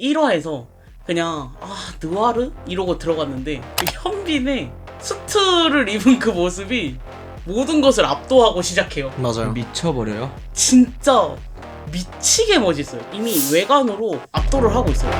1화에서 그냥 아 느와르 이러고 들어갔는데 그 현빈의 수트를 입은 그 모습이 모든 것을 압도하고 시작해요. 맞아요. 미쳐버려요. 진짜 미치게 멋있어요. 이미 외관으로 압도를 하고 있어요.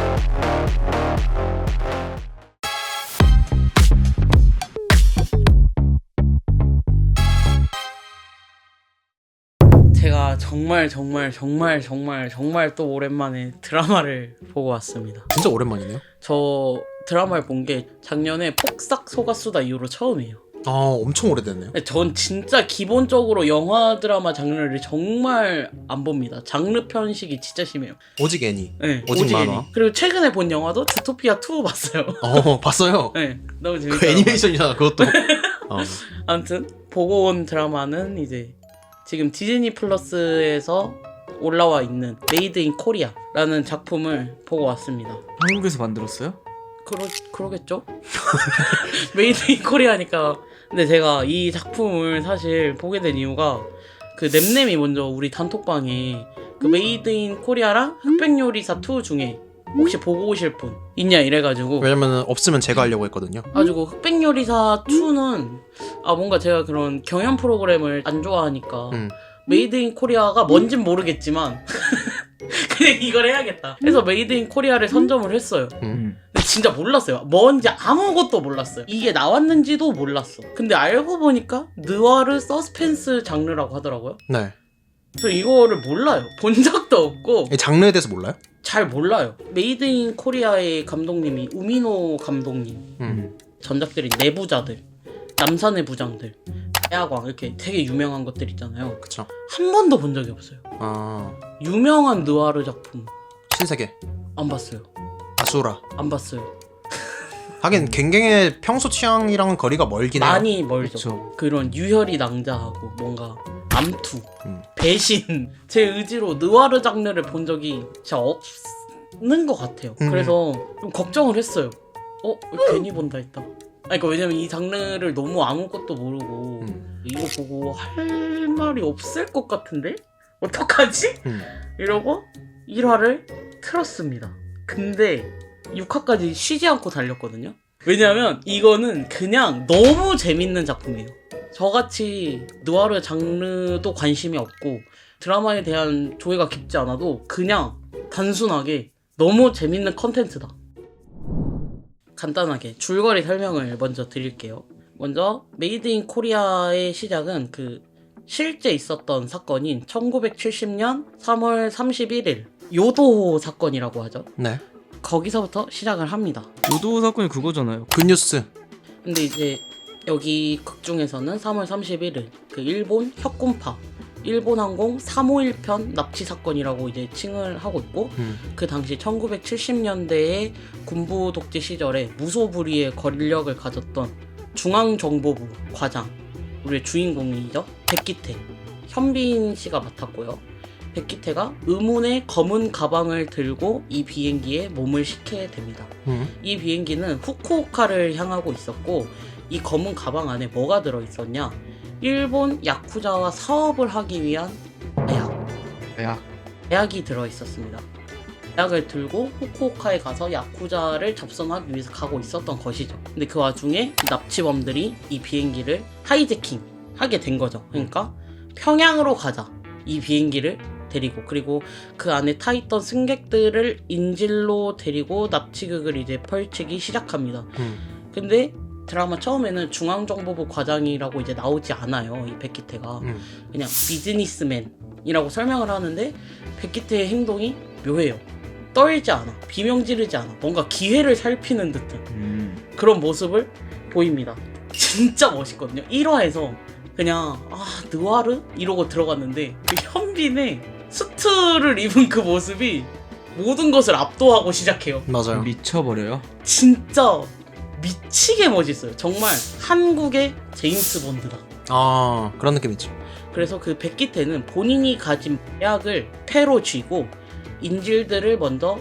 정말 정말 정말 정말 정말 또 오랜만에 드라마를 보고 왔습니다. 진짜 오랜만이네요. 저 드라마를 본 게 작년에 폭삭 소가수다 이후로 처음이에요. 아 엄청 오래됐네요. 근데 전 진짜 기본적으로 영화 드라마 장르를 정말 안 봅니다. 장르 편식이 진짜 심해요. 오직 애니. 네, 오직 오지게니. 만화. 그리고 최근에 본 영화도 주토피아 2 봤어요. 어 봤어요. 네, 너무 그 재밌어요. 애니메이션이잖아 그것도. 어. 아무튼 보고 온 드라마는 이제 지금 디즈니 플러스에서 올라와 있는 메이드 인 코리아라는 작품을 보고 왔습니다. 한국에서 만들었어요? 그러 그러겠죠? 메이드 인 코리아니까. 근데 제가 이 작품을 사실 보게 된 이유가 그 nemnem이 먼저 우리 단톡방에 그 메이드 인 코리아랑 흑백 요리사 2 중에 혹시 보고 오실 분 있냐 이래가지고 왜냐면 없으면 제가 하려고 했거든요. 가지고 흑백 요리사 2는 아 뭔가 제가 그런 경연 프로그램을 안 좋아하니까 음. 메이드 인 코리아가 뭔진 모르겠지만 그냥 이걸 해야겠다. 그래서 메이드 인 코리아를 선점을 했어요. 음. 근데 진짜 몰랐어요. 뭔지 아무것도 몰랐어요. 이게 나왔는지도 몰랐어. 근데 알고 보니까 느와르 서스펜스 장르라고 하더라고요. 네. 저 이거를 몰라요. 본 적도 없고 이 장르에 대해서 몰라요? 잘 몰라요. 메이드 인 코리아의 감독님이 우미노 감독님. 음. 전작들이 내부자들, 남산의 부장들, 야광 이렇게 되게 유명한 것들 있잖아요. 그쵸. 한 번도 본 적이 없어요. 아 유명한 느와르 작품 신세계. 안 봤어요. 아수라. 안 봤어요. 하긴 갱갱의 평소 취향이랑은 거리가 멀긴 해요. 많이 멀죠. 그쵸. 그런 유혈이 낭자하고 뭔가 암투, 음. 배신 제 의지로 느와르 장르를 본 적이 진짜 없는 것 같아요. 음. 그래서 좀 걱정을 했어요. 어 괜히 본다 했다. 아니, 그러니까 왜냐면 이 장르를 너무 아무것도 모르고 음. 이거 보고 할 말이 없을 것 같은데 어떡하지? 음. 이러고 1화를 틀었습니다. 근데 6화까지 쉬지 않고 달렸거든요. 왜냐면 이거는 그냥 너무 재밌는 작품이에요. 저같이 느와르 장르도 관심이 없고 드라마에 대한 조예가 깊지 않아도 그냥 단순하게 너무 재밌는 컨텐츠다. 간단하게 줄거리 설명을 먼저 드릴게요. 먼저 메이드 인 코리아의 시작은 그 실제 있었던 사건인 1970년 3월 31일 요도 사건이라고 하죠. 네. 거기서부터 시작을 합니다. 노도 사건이 그거잖아요. 굿뉴스. 근데 이제 여기 극 중에서는 3월 31일 그 일본 혁군파 일본 항공 351편 납치 사건이라고 이제 칭을 하고 있고 음. 그 당시 1970년대의 군부 독재 시절에 무소불위의 권력을 가졌던 중앙정보부 과장 우리의 주인공이죠 백기태 현빈 씨가 맡았고요 백기태가 의문의 검은 가방을 들고 이 비행기에 몸을 싣게 됩니다 음. 이 비행기는 후쿠오카를 향하고 있었고 이 검은 가방 안에 뭐가 들어 있었냐? 일본 야쿠자와 사업을 하기 위한 대학, 야, 대학이 들어 있었습니다. 대학을 들고 후쿠오카에 가서 야쿠자를 접선하기 위해서 가고 있었던 것이죠. 근데 그 와중에 이 납치범들이 이 비행기를 하이제킹 하게 된 거죠. 그러니까 평양으로 가자. 이 비행기를 데리고 그리고 그 안에 타 있던 승객들을 인질로 데리고 납치극을 이제 펼치기 시작합니다. 음. 근데 드라마 처음에는 중앙정보부 과장이라고 이제 나오지 않아요. 이 백기태가 음. 그냥 비즈니스맨이라고 설명을 하는데 백기태의 행동이 묘해요. 떨지 않아, 비명 지르지 않아, 뭔가 기회를 살피는 듯한 음. 그런 모습을 보입니다. 진짜 멋있거든요. 1화에서 그냥 아 느와르 이러고 들어갔는데 그 현빈의 수트를 입은 그 모습이 모든 것을 압도하고 시작해요. 맞아요. 미쳐버려요. 진짜 미치게 멋있어요. 정말 한국의 제임스 본드다. 아 그런 느낌 있죠. 그래서 그 백기태는 본인이 가진 약을 패로 쥐고 인질들을 먼저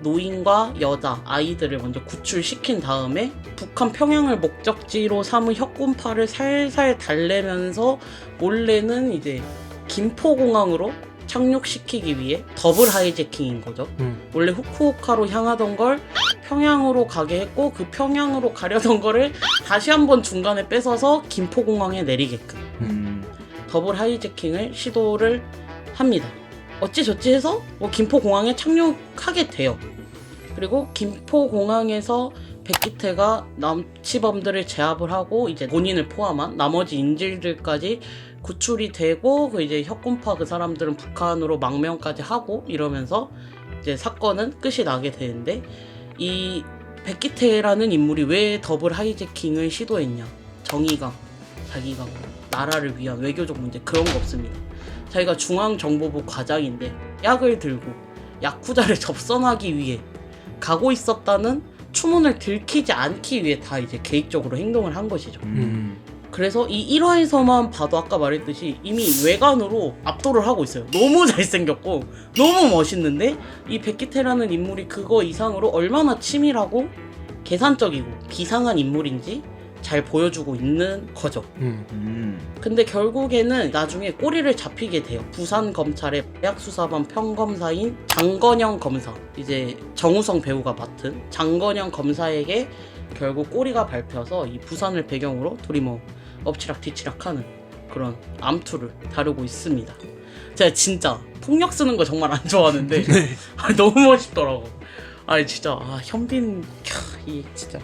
노인과 여자, 아이들을 먼저 구출시킨 다음에 북한 평양을 목적지로 삼은 혁군파를 살살 달래면서 몰래는 이제 김포공항으로 착륙시키기 위해 더블 하이제킹인 거죠. 음. 원래 후쿠오카로 향하던 걸 평양으로 가게 했고 그 평양으로 가려던 거를 다시 한번 중간에 뺏어서 김포공항에 내리게끔 음. 더블 하이제킹을 시도를 합니다. 어찌저찌 해서 뭐 김포공항에 착륙하게 돼요. 그리고 김포공항에서 백기태가 남치범들을 제압을 하고 이제 본인을 포함한 나머지 인질들까지 구출이 되고 그 이제 혁군파 그 사람들은 북한으로 망명까지 하고 이러면서 이제 사건은 끝이 나게 되는데 이 백기태라는 인물이 왜 더블 하이제킹을 시도했냐 정의감 자기가 뭐 나라를 위한 외교적 문제 그런 거 없습니다 자기가 중앙정보부 과장인데 약을 들고 야쿠자를 접선하기 위해 가고 있었다는 추문을 들키지 않기 위해 다 이제 계획적으로 행동을 한 것이죠. 음. 그래서 이 1화에서만 봐도 아까 말했듯이 이미 외관으로 압도를 하고 있어요. 너무 잘생겼고 너무 멋있는데 이 백기태라는 인물이 그거 이상으로 얼마나 치밀하고 계산적이고 비상한 인물인지 잘 보여주고 있는 거죠. 음. 음. 근데 결국에는 나중에 꼬리를 잡히게 돼요. 부산 검찰의 대학수사반 평검사인 장건영 검사, 이제 정우성 배우가 맡은 장건영 검사에게 결국 꼬리가 밟혀서 이 부산을 배경으로 둘이 뭐 엎치락 뒤치락하는 그런 암투를 다루고 있습니다. 제가 진짜 폭력 쓰는 거 정말 안 좋아하는데 아, 너무 멋있더라고. 아 진짜 아 현빈 캬, 이 진짜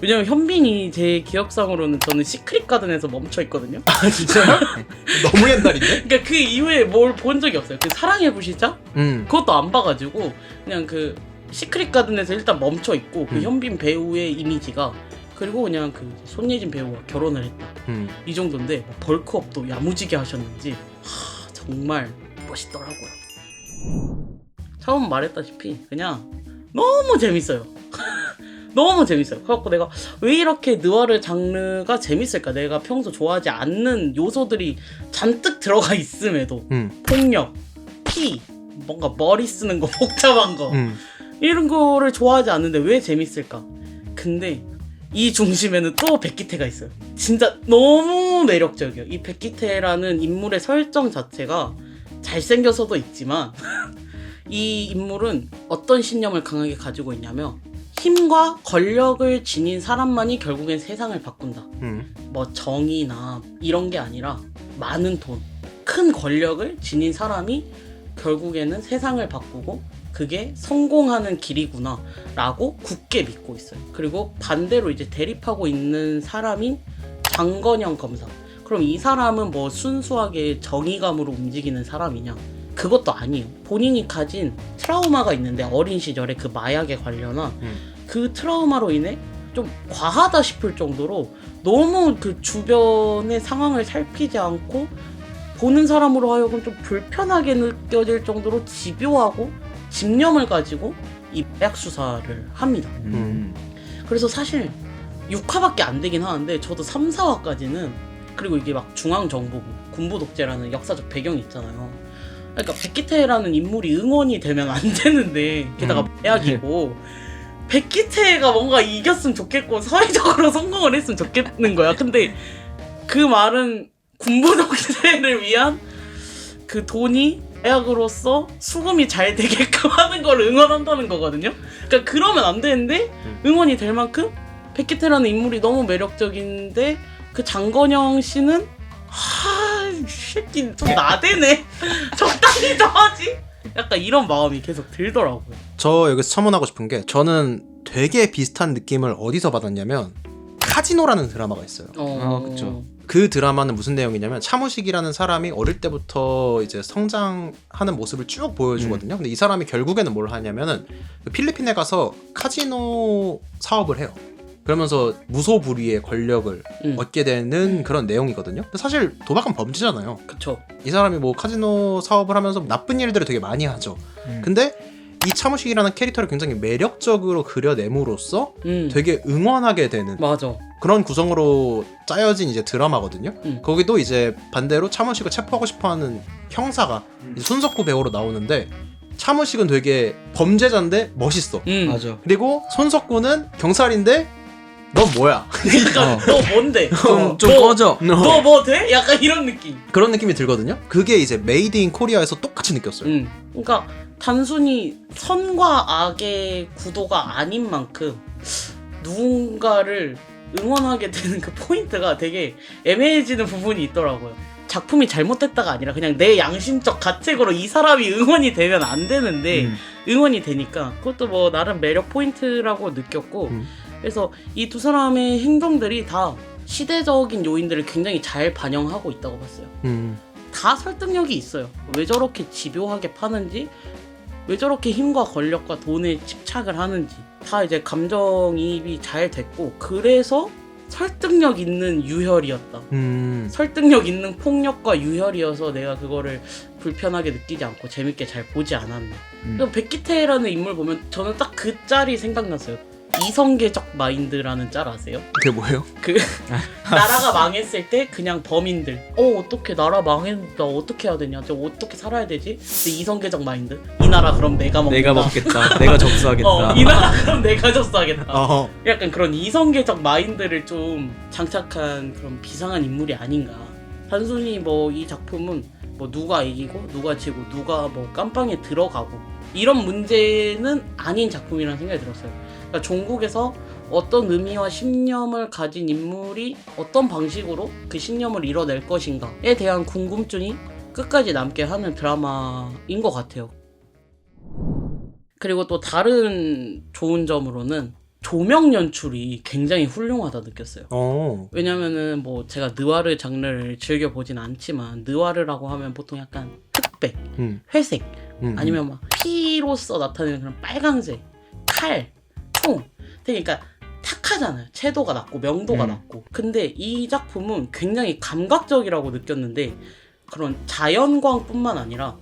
왜냐면 현빈이 제 기억상으로는 저는 시크릿 가든에서 멈춰 있거든요. 아 진짜요? 너무 옛날인데? 그러니까 그 이후에 뭘 본 적이 없어요. 그 사랑의 부시자 음. 그것도 안 봐가지고 그냥 그 시크릿 가든에서 일단 멈춰 있고 그 음. 현빈 배우의 이미지가 그리고 그냥 그 손예진 배우와 결혼을 했다 음. 이 정도인데 뭐 벌크업도 야무지게 하셨는지 하, 정말 멋있더라고요. 처음 말했다시피 그냥 너무 재밌어요. 너무 재밌어요. 그래갖고 내가 왜 이렇게 느와르 장르가 재밌을까? 내가 평소 좋아하지 않는 요소들이 잔뜩 들어가 있음에도 음. 폭력, 피, 뭔가 머리 쓰는 거 복잡한 거 음. 이런 거를 좋아하지 않는데 왜 재밌을까? 근데 이 중심에는 또 백기태가 있어요. 진짜 너무 매력적이에요. 이 백기태라는 인물의 설정 자체가 잘생겨서도 있지만 이 인물은 어떤 신념을 강하게 가지고 있냐면 힘과 권력을 지닌 사람만이 결국엔 세상을 바꾼다. 음. 뭐 정의나 이런 게 아니라 많은 돈, 큰 권력을 지닌 사람이 결국에는 세상을 바꾸고 그게 성공하는 길이구나 라고 굳게 믿고 있어요. 그리고 반대로 이제 대립하고 있는 사람인 장건영 검사. 그럼 이 사람은 뭐 순수하게 정의감으로 움직이는 사람이냐? 그것도 아니에요. 본인이 가진 트라우마가 있는데 어린 시절에 그 마약에 관련한 음. 그 트라우마로 인해 좀 과하다 싶을 정도로 너무 그 주변의 상황을 살피지 않고 보는 사람으로 하여금 좀 불편하게 느껴질 정도로 집요하고 집념을 가지고 이 마약 수사를 합니다. 음. 그래서 사실 6화밖에 안 되긴 하는데 저도 3, 4화까지는 그리고 이게 막 중앙정보부 군부 독재라는 역사적 배경이 있잖아요. 그러니까 백기태라는 인물이 응원이 되면 안 되는데 게다가 음. 마약이고 백기태가 뭔가 이겼으면 좋겠고 사회적으로 성공을 했으면 좋겠는 거야. 근데 그 말은 군부 독재를 위한 그 돈이 마약으로서 수금이 잘 되게끔 하는 걸 응원한다는 거거든요. 그러니까 그러면 안 되는데 응원이 될 만큼 백기태라는 인물이 너무 매력적인데 그 장건영 씨는 하, 이 새끼 좀 나대네. 적당히 좀 하지. 약간 이런 마음이 계속 들더라고요. 저 여기서 첨언하고 싶은 게 저는 되게 비슷한 느낌을 어디서 받았냐면 카지노라는 드라마가 있어요. 어, 아, 그쵸. 그 드라마는 무슨 내용이냐면 차무식이라는 사람이 어릴 때부터 이제 성장하는 모습을 쭉 보여주거든요. 근데 이 사람이 결국에는 뭘 하냐면은 그 필리핀에 가서 카지노 사업을 해요. 그러면서 무소불위의 권력을 음. 얻게 되는 그런 내용이거든요. 근데 사실 도박은 범죄잖아요. 그쵸. 이 사람이 뭐 카지노 사업을 하면서 나쁜 일들을 되게 많이 하죠. 음. 근데 이 차무식이라는 캐릭터를 굉장히 매력적으로 그려냄으로써 음. 되게 응원하게 되는 맞아. 그런 구성으로 짜여진 이제 드라마거든요. 음. 거기도 이제 반대로 차무식을 체포하고 싶어하는 형사가 음. 이제 손석구 배우로 나오는데 차무식은 되게 범죄자인데 멋있어. 음. 맞아. 그리고 손석구는 경찰인데 넌 뭐야? 약간 어. 너 뭔데? 좀, 좀 너- 꺼져. 너 뭐 돼? 약간 이런 느낌. 그런 느낌이 들거든요. 그게 이제 메이드 인 코리아에서 똑같이 느꼈어요. 음. 그러니까 단순히 선과 악의 구도가 아닌 만큼 누군가를 응원하게 되는 그 포인트가 되게 애매해지는 부분이 있더라고요. 작품이 잘못됐다가 아니라 그냥 내 양심적 가책으로 이 사람이 응원이 되면 안 되는데 음. 응원이 되니까 그것도 뭐 나름 매력 포인트라고 느꼈고 음. 그래서 이 두 사람의 행동들이 다 시대적인 요인들을 굉장히 잘 반영하고 있다고 봤어요. 음. 다 설득력이 있어요. 왜 저렇게 집요하게 파는지, 왜 저렇게 힘과 권력과 돈에 집착을 하는지 다 이제 감정이입이 잘 됐고 그래서 설득력 있는 유혈이었다. 음. 설득력 있는 폭력과 유혈이어서 내가 그거를 불편하게 느끼지 않고 재밌게 잘 보지 않았네. 음. 백기태라는 인물 보면 저는 딱 그 짤이 생각났어요. 이성계적 마인드라는 짤 아세요? 그게 뭐예요? 그 나라가 망했을 때 그냥 범인들 어 어떻게 나라 망했다 어떻게 해야 되냐 저 어떻게 살아야 되지 근데 이성계적 마인드 이 나라 그럼 내가 먹는다 내가 먹겠다. 내가 접수하겠다. 어, 이 나라 그럼 내가 접수하겠다 어. 약간 그런 이성계적 마인드를 좀 장착한 그런 비상한 인물이 아닌가 단순히 뭐 이 작품은 뭐 누가 이기고 누가 지고 누가 뭐 깜빵에 들어가고 이런 문제는 아닌 작품이라는 생각이 들었어요 그러니까 종국에서 어떤 의미와 신념을 가진 인물이 어떤 방식으로 그 신념을 이뤄낼 것인가에 대한 궁금증이 끝까지 남게 하는 드라마인 것 같아요. 그리고 또 다른 좋은 점으로는 조명 연출이 굉장히 훌륭하다 느꼈어요. 어. 왜냐면은 뭐 제가 느와르 장르를 즐겨 보진 않지만 느와르라고 하면 보통 약간 흑백, 음. 회색 음. 아니면 막 피로써 나타내는 그런 빨강색, 칼, 총. 그러니까 탁하잖아요. 채도가 낮고 명도가 음. 낮고. 근데 이 작품은 굉장히 감각적이라고 느꼈는데 그런 자연광뿐만 아니라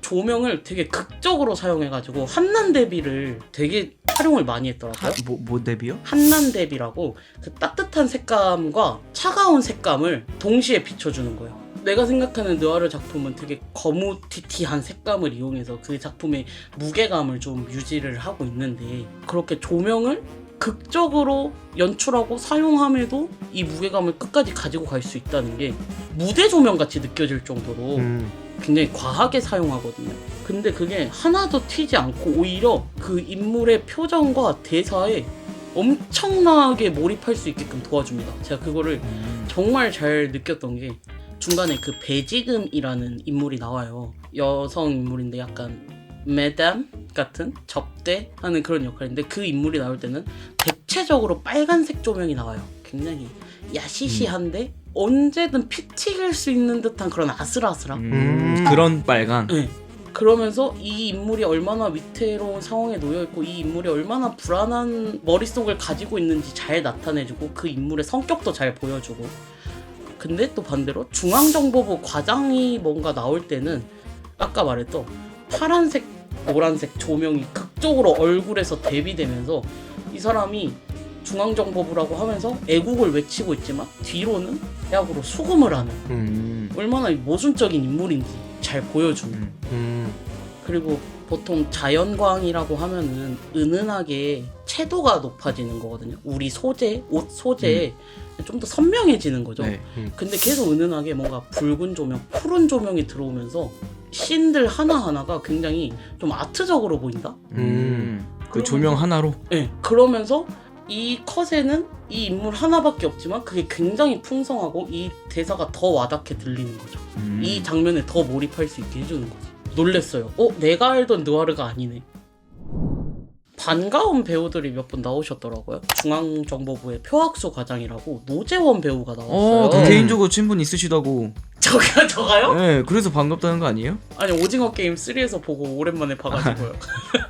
조명을 되게 극적으로 사용해가지고 한난 대비를 되게 활용을 많이 했더라고요. 하, 뭐, 뭐 데뷔요? 한난 대비라고 그 따뜻한 색감과 차가운 색감을 동시에 비춰주는 거예요. 내가 생각하는 느와르 작품은 되게 거무튀튀한 색감을 이용해서 그 작품의 무게감을 좀 유지를 하고 있는데 그렇게 조명을 극적으로 연출하고 사용함에도 이 무게감을 끝까지 가지고 갈 수 있다는 게 무대 조명 같이 느껴질 정도로 음. 굉장히 과하게 사용하거든요. 근데 그게 하나도 튀지 않고 오히려 그 인물의 표정과 대사에 엄청나게 몰입할 수 있게끔 도와줍니다. 제가 그거를 음. 정말 잘 느꼈던 게 중간에 그 배지금이라는 인물이 나와요. 여성 인물인데 약간 매담 같은 접대하는 그런 역할인데 그 인물이 나올 때는 대체적으로 빨간색 조명이 나와요. 굉장히 야시시한데 언제든 피 튀길 수 있는 듯한 그런 아슬아슬함. 음, 음. 그런 빨간. 네. 그러면서 이 인물이 얼마나 위태로운 상황에 놓여 있고 이 인물이 얼마나 불안한 머릿속을 가지고 있는지 잘 나타내주고 그 인물의 성격도 잘 보여주고 근데 또 반대로 중앙정보부 과장이 뭔가 나올 때는 아까 말했던 파란색 노란색 조명이 극적으로 얼굴에서 대비되면서 이 사람이 중앙정보부라고 하면서 애국을 외치고 있지만 뒤로는 약으로 수금을 하는 음. 음. 얼마나 모순적인 인물인지 잘 보여주는 음. 음. 그리고 보통 자연광이라고 하면은 은은하게 채도가 높아지는 거거든요. 우리 소재, 옷 소재 좀 더 선명해지는 거죠. 네. 근데 계속 은은하게 뭔가 붉은 조명, 푸른 조명이 들어오면서 씬들 하나하나가 굉장히 좀 아트적으로 보인다? 음. 그 그러면- 조명 하나로. 네. 그러면서 이 컷에는 이 인물 하나밖에 없지만 그게 굉장히 풍성하고 이 대사가 더 와닿게 들리는 거죠. 음. 이 장면에 더 몰입할 수 있게 해주는 거지. 놀랬어요. 어, 내가 알던 느와르가 아니네. 반가운 배우들이 몇 분 나오셨더라고요. 중앙정보부의 표학수 과장이라고 노재원 배우가 나왔어요. 어, 그 개인적으로 친분 있으시다고. 저가 저가요? 네, 그래서 반갑다는 거 아니에요? 아니 오징어 게임 3에서 보고 오랜만에 봐가지고요.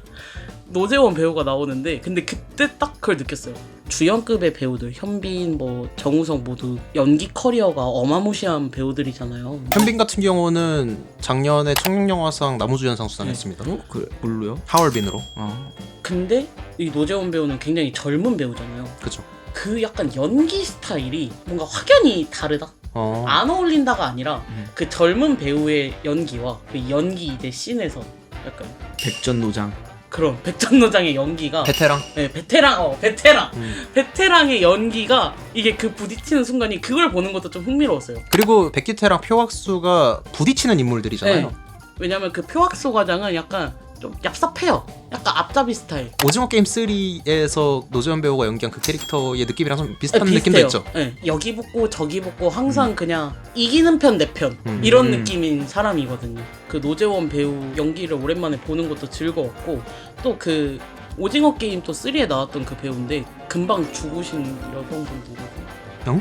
노재원 배우가 나오는데 근데 그때 딱 그걸 느꼈어요. 주연급의 배우들 현빈 뭐 정우성 모두 연기 커리어가 어마무시한 배우들이잖아요. 현빈 같은 경우는 작년에 청룡영화상 나무주연상 수상했습니다. 어? 그래, 뭘로요? 하얼빈으로. 아. 근데 이 노재원 배우는 굉장히 젊은 배우잖아요. 그죠. 그 약간 연기 스타일이 뭔가 확연히 다르다. 어. 안 어울린다가 아니라 음. 그 젊은 배우의 연기와 그 연기 이제 씬에서 약간 백전노장. 그런 백전노장의 연기가 베테랑. 네, 베테랑 어 베테랑 음. 베테랑의 연기가 이게 그 부딪히는 순간이 그걸 보는 것도 좀 흥미로웠어요. 그리고 백기태랑 표학수가 부딪히는 인물들이잖아요. 네. 왜냐면 그 표학소 과장은 약간 좀 얍삽해요. 약간 앞잡이 스타일. 오징어 게임 3에서 노재현 배우가 연기한 그 캐릭터의 느낌이랑 좀 비슷한 네, 느낌도 비슷해요. 있죠. 네, 여기 붙고 저기 붙고 항상 그냥 이기는 편 내 편 음. 이런 음. 느낌인 사람이거든요. 그 노재원 배우 연기를 오랜만에 보는 것도 즐거웠고 또 그 오징어 게임 또 3에 나왔던 그 배우인데 금방 죽으신 여성분 누구 죠?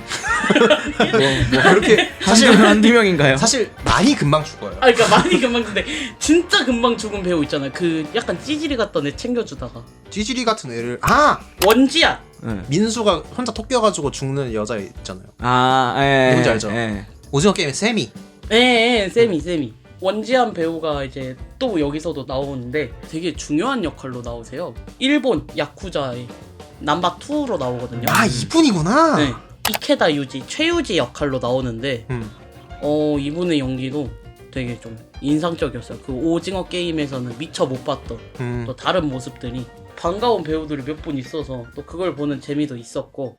뭐, 뭐 그렇게 사실 사실 한두 명인가요? 사실 많이 금방 죽어요. 아 그러니까 많이 금방 근데 진짜 금방 죽은 배우 있잖아요. 그 약간 찌질이 같던 애 챙겨주다가 찌질이 같은 애를 아 원지야. 네. 민수가 혼자 톡 껴가지고 죽는 여자 있잖아요. 아, 예. 누군지 알죠? 예. 오징어 게임의 세미. 예, 예, 세미, 세미. 원지한 배우가 이제 또 여기서도 나오는데 되게 중요한 역할로 나오세요. 일본 야쿠자의 남바 2로 나오거든요. 아 이분이구나. 네. 이케다 유지, 최유지 역할로 나오는데 음. 어 이분의 연기도 되게 좀 인상적이었어요. 그 오징어 게임에서는 미처 못 봤던 음. 또 다른 모습들이 반가운 배우들이 몇 분 있어서 또 그걸 보는 재미도 있었고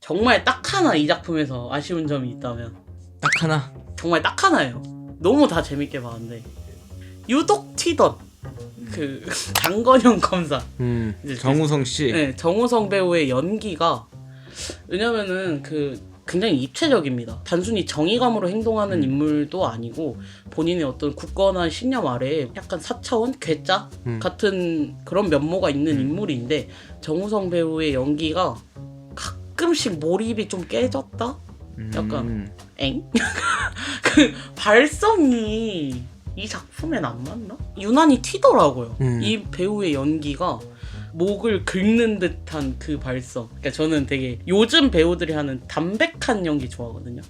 정말 딱 하나 이 작품에서 아쉬운 점이 있다면 딱 하나. 정말 딱 하나예요. 너무 다 재밌게 봤는데 유독 튀던 그 장건영 검사 음. 이제 정우성 씨. 네, 정우성 배우의 연기가 왜냐면은 그 굉장히 입체적입니다. 단순히 정의감으로 행동하는 음. 인물도 아니고 본인의 어떤 굳건한 신념 아래에 약간 사차원 괴짜 음. 같은 그런 면모가 있는 음. 인물인데 정우성 배우의 연기가 가끔씩 몰입이 좀 깨졌다. 약간 음. 엥? 그 발성이 이 작품엔 안 맞나? 유난히 튀더라고요. 음. 이 배우의 연기가 목을 긁는 듯한 그 발성. 그러니까 저는 되게 요즘 배우들이 하는 담백한 연기 좋아하거든요.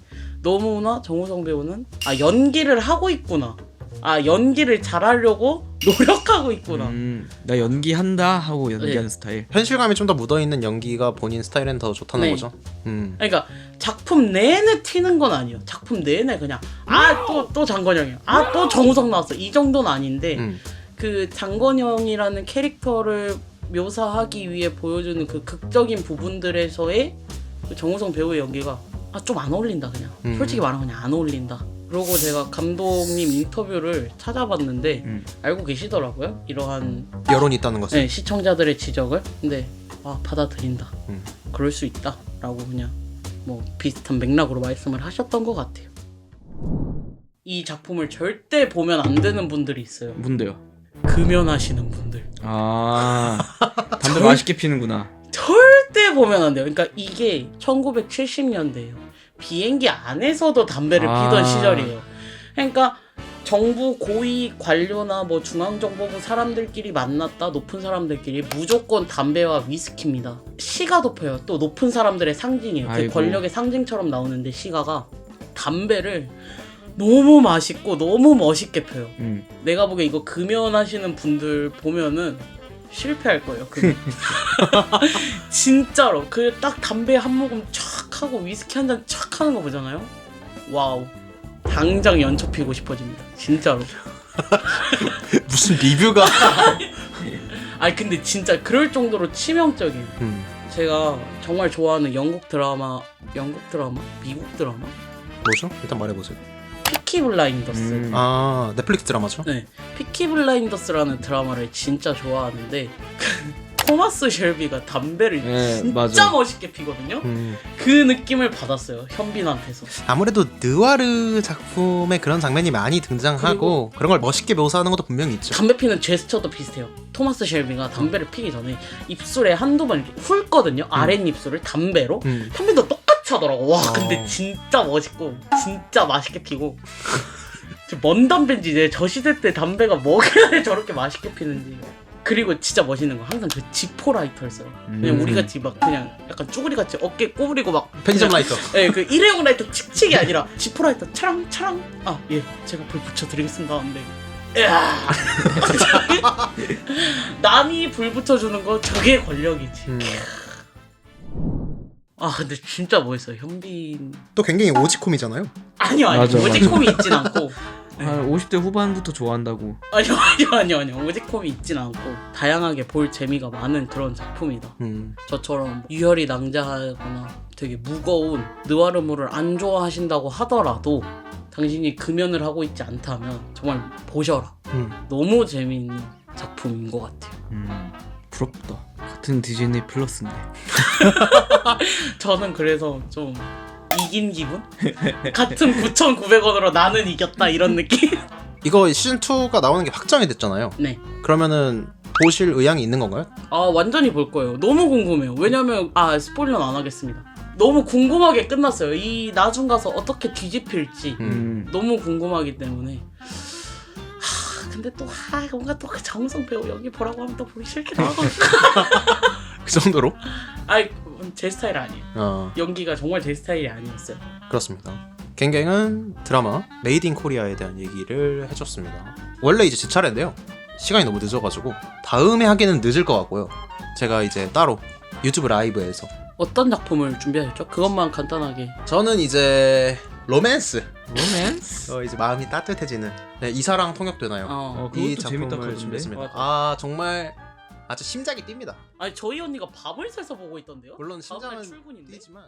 너무나 정우성 배우는 아 연기를 하고 있구나. 아 연기를 잘하려고 노력하고 있구나. 음, 나 연기한다 하고 연기하는 네. 스타일. 현실감이 좀 더 묻어있는 연기가 본인 스타일엔 더 좋다는 네. 거죠. 음. 그러니까 작품 내내 튀는 건 아니에요. 작품 내내 그냥 아 또 또 장건영이야. 아 또 정우성 나왔어. 이 정도는 아닌데 음. 그 장건영이라는 캐릭터를 묘사하기 위해 보여주는 그 극적인 부분들에서의 그 정우성 배우의 연기가 아 좀 안 어울린다 그냥 음. 솔직히 말하면 그냥 안 어울린다 그러고 제가 감독님 인터뷰를 찾아봤는데 음. 알고 계시더라고요 이러한 여론이 있다는 것을. 네, 시청자들의 지적을 근데 아 받아들인다 음. 그럴 수 있다 라고 그냥 뭐 비슷한 맥락으로 말씀을 하셨던 것 같아요 이 작품을 절대 보면 안 되는 분들이 있어요 뭔데요? 금연하시는 분들 아, 담배 절- 맛있게 피는구나. 절대 보면 안 돼요. 그러니까 이게 1970년대예요. 비행기 안에서도 담배를 아. 피던 시절이에요. 그러니까 정부 고위 관료나 뭐 중앙정보부 사람들끼리 만났다 높은 사람들끼리 무조건 담배와 위스키입니다. 시가 높아요. 또 높은 사람들의 상징이에요. 그 아이고. 권력의 상징처럼 나오는데 시가가 담배를 너무 맛있고 너무 멋있게 펴요. 음. 내가 보기에 이거 금연하시는 분들 보면은 실패할 거예요. 금연. 진짜로 그 딱 담배 한 모금 촥 하고 위스키 한 잔 촥 하는 거 보잖아요. 와우. 당장 연초 피고 싶어집니다. 진짜로. 무슨 리뷰가. 아니 근데 진짜 그럴 정도로 치명적이에요. 음. 제가 정말 좋아하는 영국 드라마, 영국 드라마, 미국 드라마, 뭐죠? 일단 말해보세요. 피키 블라인더스. 음. 아 넷플릭스 드라마죠? 네, 피키 블라인더스라는 드라마를 진짜 좋아하는데 토마스 쉘비가 담배를 네, 진짜 맞아. 멋있게 피거든요. 음. 그 느낌을 받았어요 현빈한테서. 아무래도 느와르 작품에 그런 장면이 많이 등장하고 그런 걸 멋있게 묘사하는 것도 분명히 있죠. 담배 피는 제스처도 비슷해요. 토마스 쉘비가 담배를 피기 전에 입술에 한두 번 이렇게 훑거든요. 아랫 입술을 담배로. 음. 현빈도 똑 같이 하더라고. 와 근데 어. 진짜 멋있고 진짜 맛있게 피고. 뭔 담배인지 이제 저 시대 때 담배가 뭐길래 저렇게 맛있게 피는지. 그리고 진짜 멋있는 거 항상 그 지포 라이터를 써요. 그냥 음. 우리 같이 막 그냥 약간 쭈구리 같이 어깨 꼬부리고 막 편의점 그냥- 라이터. 예, 그 일회용 라이터 칙칙이 아니라 지포 라이터 차랑 차랑 아 예 제가 불 붙여드리겠습니다 하는데 으아 남이 불 붙여주는 거 저게 권력이지 음. 아 근데 진짜 멋있어요 현빈 또 굉장히 오지콤이잖아요. 아니요 아니요 맞아. 오지콤이 있진 않고 한 50대 후반부터 좋아한다고. 아니요 아니요 아니요 아니요 오직콤이 있진 않고 다양하게 볼 재미가 많은 그런 작품이다 음. 저처럼 유혈이 낭자하거나 되게 무거운 느와르물을 안 좋아하신다고 하더라도 당신이 금연을 하고 있지 않다면 정말 보셔라 음. 너무 재미있는 작품인 것 같아요 음, 부럽다. 같은 디즈니 플러스인데. 저는 그래서 좀 이긴 기분? 같은 9,900원으로 나는 이겼다 이런 느낌? 이거 시즌 2가 나오는 게 확정이 됐잖아요. 네. 그러면은 보실 의향이 있는 건가요? 아 완전히 볼 거예요. 너무 궁금해요. 왜냐면 아 스포일러는 안 하겠습니다. 너무 궁금하게 끝났어요. 이 나중 가서 어떻게 뒤집힐지 음. 음. 너무 궁금하기 때문에. 하, 근데 또 하, 뭔가 또 그 정성 배우 여기 보라고 하면 또 보기 싫기도 하고. 그 정도로? 아이 제 스타일 아니에요. 어, 연기가 정말 제 스타일이 아니었어요. 그렇습니다. 갱갱은 드라마 메이드 인 코리아에 대한 얘기를 해줬습니다. 원래 이제 제 차례인데요. 시간이 너무 늦어가지고 다음에 하기는 늦을 것 같고요. 제가 이제 따로 유튜브 라이브에서 어떤 작품을 준비하셨죠? 그것만 간단하게. 저는 이제 로맨스 로맨스? 어, 이제 마음이 따뜻해지는 네, 이사랑 통역되나요? 어. 어, 이 그것도 재밌다 작품을 그러던데. 준비했습니다. 맞아. 아 정말 아주 심장이 뜁니다. 아니 저희 언니가 밥을 새서 보고 있던데요? 물론 다음 날 심장은 출근인데? 뛰지만